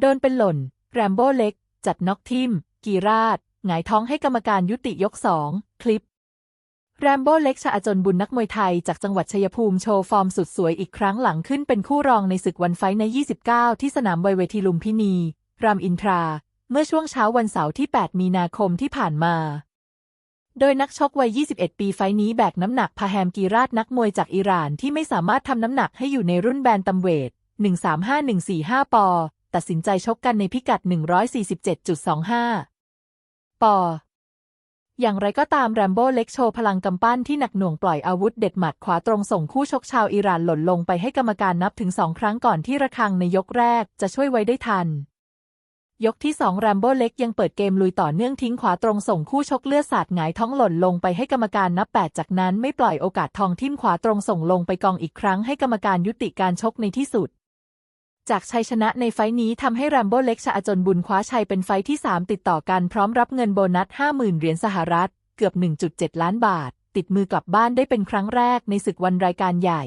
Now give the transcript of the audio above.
โดนเป็นหล่น แรมโบ้เล็ก จัดน็อกทิม กีราดหงายท้องให้กรรมการยุติยกสอง คลิป แรมโบ้เล็กชาอจนบุญนักมวยไทยจากจังหวัดชัยภูมิโชว์ฟอร์มสุดสวยอีกครั้งหลังขึ้นเป็นคู่รองในศึกวันไฟใน 29 ที่สนามไวเวทีลุมพินี รามอินทรา เมื่อช่วงเช้าวันเสาร์ที่ 8 มีนาคมที่ผ่านมา โดยนักชกวัย 21 ปีไฟนี้แบกน้ำหนักพาแฮมกีราดนักมวยจากอิหร่านที่ไม่สามารถทำน้ำหนักให้อยู่ในรุ่นแบนตัมเวท 135-145 ปอ ตัดสินใจชกกันในพิกัด 147.25 ปอ อย่างไรก็ตามแรมโบ้เล็กโชว์พลังกำปั้นที่หนักหน่วงปล่อยอาวุธเด็ดหมัดขวาตรงส่งคู่ชกชาวอิหร่านหล่นลงไปให้กรรมการนับถึงสองครั้งก่อนที่ระฆังในยกแรกจะช่วยไว้ได้ทัน ยกที่สองแรมโบ้เล็กยังเปิดเกมลุยต่อเนื่องทิ้งขวาตรงส่งคู่ชกเลือดสาดหงายท้องหล่นลงไปให้กรรมการนับแปดจากนั้นไม่ปล่อยโอกาสทองทิ่มขวาตรงส่งลงไปกองอีกครั้งให้กรรมการยุติการชกในที่สุด จากชัยชนะในไฟท์นี้ทำให้แรมโบ้เล็กชาอจนบุญคว้าชัยเป็นไฟท์ที่ 3 ติดต่อกันพร้อมรับเงินโบนัส 50,000 เหรียญสหรัฐ เกือบ 1.7 ล้านบาท ติดมือกลับบ้านได้เป็นครั้งแรกในศึกวันรายการใหญ่